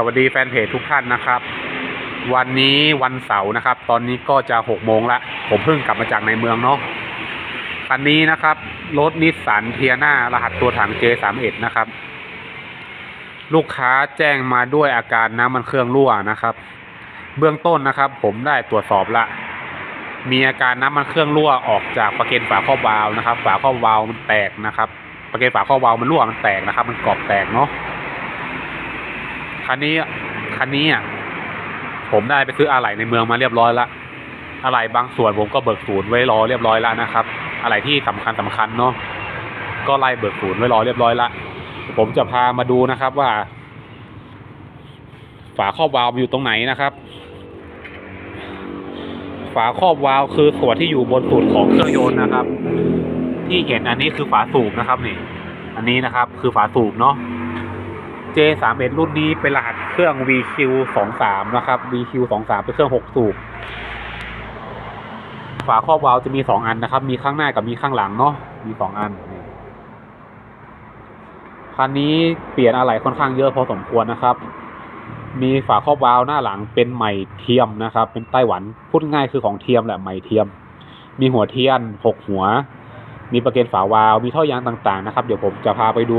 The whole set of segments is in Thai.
สวัสดีแฟนเพจทุกท่านนะครับ วันนี้วันเสาร์นะครับ ตอนนี้ก็จะหกโมงละผมเพิ่งกลับมาจากในเมืองเนาะคันนี้นะครับรถนิสสันเทียนารหัสตัวถัง J31 นะครับ ลูกค้าแจ้งมาด้วยอาการน้ำมันเครื่องรั่วนะครับ เบื้องต้นนะครับ ผมได้ตรวจสอบละ มีอาการน้ำมันเครื่องรั่วออกจากประเก็นฝาครอบวาล์วนะครับ ฝาครอบวาล์วมันแตกนะครับ ประเก็นฝาครอบวาล์วมันรั่วมันแตกนะครับ มันกรอบแตกเนาะ คันนี้คันนี้อะผมได้ไปซื้ออะไหล่ในเมืองมาเรียบร้อยละอะไหล่บางส่วนผมก็เบิกศูนย์ไว้รอเรียบร้อยแล้วนะครับ อะไหล่ที่สำคัญสำคัญเนาะก็ไล่เบิกศูนย์ไว้รอเรียบร้อยละผมจะพามาดูนะครับว่า ฝาครอบวาล์วอยู่ตรงไหนนะครับ ฝาครอบวาล์วคือส่วนที่อยู่บนสุดของเครื่องยนต์นะครับ ที่เห็นอันนี้คือฝาสูบนะครับนี่ อันนี้นะครับคือฝาสูบเนาะ J31 รุ่นนี้เป็นรหัสเครื่อง VQ23 นะครับ VQ23 เป็นเครื่อง 6 สูบ ฝาครอบวาล์วจะมี 2 อันนะครับ มีข้างหน้ากับมีข้างหลังเนาะ มี 2 อัน คันนี้เปลี่ยนอะไหล่ค่อนข้างเยอะพอสมควรนะครับ มีฝาครอบวาล์วหน้าหลังเป็นใหม่เทียมนะครับ เป็นไต้หวัน พูดง่ายคือของเทียมแหละใหม่เทียม มีหัวเทียน 6 หัว มีประเกนฝาวาล์วมีท่อยางต่างๆนะครับ เดี๋ยวผมจะพาไปดู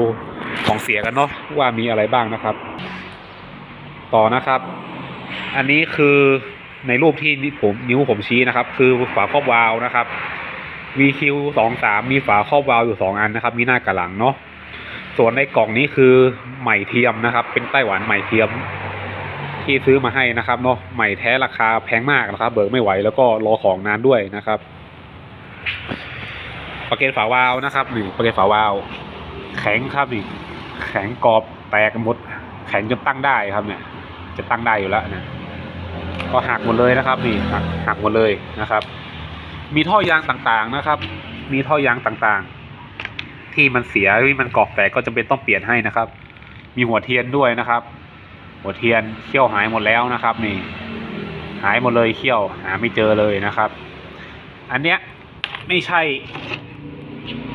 ของเสียกันเนาะว่ามีอะไรบ้างนะครับ ต่อนะครับ อันนี้คือในรูปที่ผมนิ้วผมชี้นะครับ คือฝาครอบวาล์วนะครับ VQ สองสามมีฝาครอบวาล์วอยู่สองอันนะครับ มีหน้ากับหลังเนาะส่วนในกล่องนี้คือใหม่เทียมนะครับ เป็นไต้หวันใหม่เทียม ที่ซื้อมาให้นะครับเนาะใหม่แท้ราคาแพงมากนะครับ เบิกไม่ไหวแล้วก็รอของนานด้วยนะครับประเกนฝาวาล์วนะครับนี่ประเกนฝาวาล์วแข็งครับนี่ แข็งกรอบแตกหมด แข็งจนตั้งได้ครับเนี่ย จะตั้งได้อยู่แล้วเนี่ยก็หักหมดเลยนะครับนี่หักหักหมดเลยนะครับ มีท่อยางต่างๆนะครับ มีท่อยางต่างๆ ที่มันเสียที่มันกรอบแตกก็จำเป็นต้องเปลี่ยนให้นะครับ มีหัวเทียนด้วยนะครับ หัวเทียนเขี้ยวหายหมดแล้วนะครับ นี่ หายหมดเลยเขี้ยวหาไม่เจอเลยนะครับ อันเนี้ยไม่ใช่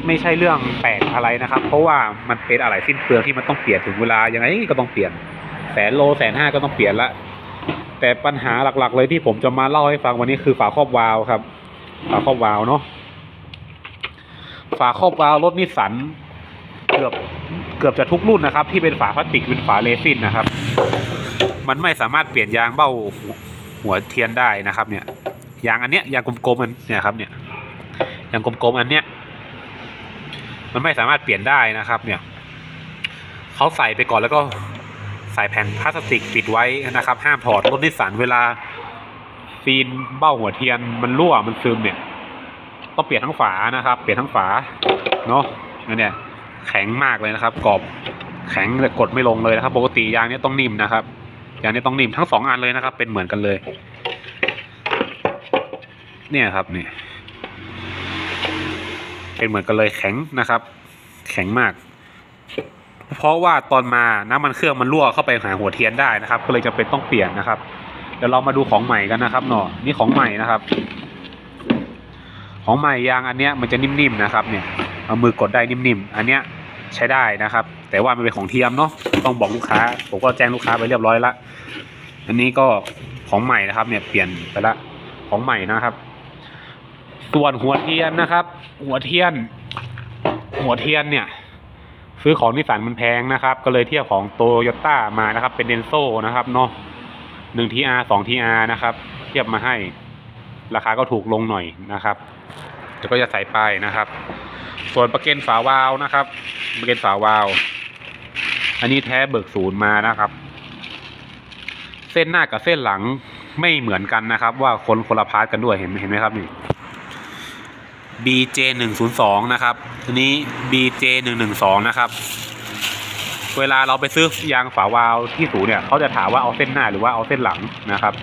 ไม่ใช่เรื่องแปลกอะไรนะครับ เพราะว่ามันเป็นอะไรสิ้นเปลืองที่มันต้องเปลี่ยนถึงเวลายังไงก็ต้องเปลี่ยนแสนโลแสนห้าก็ต้องเปลี่ยนละแต่ปัญหาหลักๆ เลยที่ผมจะมาเล่าให้ฟังวันนี้คือฝาครอบวาล์วครับ ฝาครอบวาล์วเนาะฝาครอบวาล์วรถนิสสันเกือบเกือบจะทุกรุ่นนะครับ ที่เป็นฝาพลาสติกเป็นฝาเรซินนะครับ มันไม่สามารถเปลี่ยนยางเบ้าหัวเทียนได้นะครับ เนี่ยยางอันเนี้ยยางกลมๆอันเนี่ยครับเนี่ยยางกลมๆอันเนี้ย มันไม่สามารถเปลี่ยนได้นะครับ เนี่ยเขาใส่ไปก่อนแล้วก็ใส่แผ่นพลาสติกปิดไว้นะครับ ห้ามถอดรถนิสสันเวลาฟีนเบ้าหัวเทียนมันรั่วมันซึมเนี่ยต้องเปลี่ยนทั้งฝานะครับ เปลี่ยนทั้งฝาเนาะอันเนี่ยแข็งมากเลยนะครับกรอบแข็งแต่กดไม่ลงเลยนะครับ ปกติยางนี้ต้องนิ่มนะครับยางนี้ต้องนิ่มทั้งสองอันเลยนะครับ เป็นเหมือนกันเลย เนี่ยครับนี่ เป็นเหมือนกันเลยแข็งนะครับ แข็งมาก เพราะว่าตอนมาน้ำมันเครื่องมันรั่วเข้าไปหาหัวเทียนได้นะครับ ก็เลยจะเป็นต้องเปลี่ยนนะครับ เดี๋ยวเรามาดูของใหม่กันนะครับหนอนี่ของใหม่นะครับ ของใหม่ยางอันเนี้ยมันจะนิ่มๆนะครับ เนี่ยเอามือกดได้นิ่มๆอันเนี้ยใช้ได้นะครับ แต่ว่ามันเป็นของเทียมเนาะต้องบอกลูกค้า ผมก็แจ้งลูกค้าไปเรียบร้อยละอันนี้ก็ของใหม่นะครับ เนี่ยเปลี่ยนไปละของใหม่นะครับ ส่วนหัวเทียนนะครับ หัวเทียน หัวเทียนเนี่ย ซื้อของนิสสันมันแพงนะครับ ก็เลยเทียบของโตโยต้ามานะครับ เป็นเดนโซนะครับเนาะหนึ่งทีอาร์สองทีอาร์นะครับ เทียบมาให้ ราคาก็ถูกลงหน่อยนะครับเดี๋ยวก็จะใส่ป้ายนะครับ ส่วนประเกนฝาวาล์วนะครับประเกนฝาวาล์วอันนี้แท้เบิกศูนย์มานะครับ เส้นหน้ากับเส้นหลังไม่เหมือนกันนะครับ ว่าคนคนละพาร์ทกันด้วยเห็นเห็นไหมครับนี่ BJ หนึ่งศูนย์สองนะครับทีนี้ BJ หนึ่งหนึ่งสองนะครับ เวลาเราไปซื้อยางฝาวาลวที่ศูนย์เนี่ยเขาจะถามว่าเอาเส้นหน้าหรือว่าเอาเส้นหลังนะครับ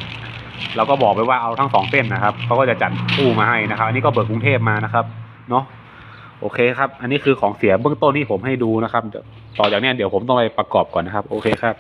เราก็บอกไปว่าเอาทั้งสองเส้นนะครับเขาก็จะจัดคู่มาให้นะครับ อันนี้ก็เบิกกรุงเทพมานะครับ เนาะโอเคครับ อันนี้คือของเสียเบื้องต้นที่ผมให้ดูนะครับ ต่อจากนี้เดี๋ยวผมต้องไปประกอบก่อนนะครับ โอเคครับ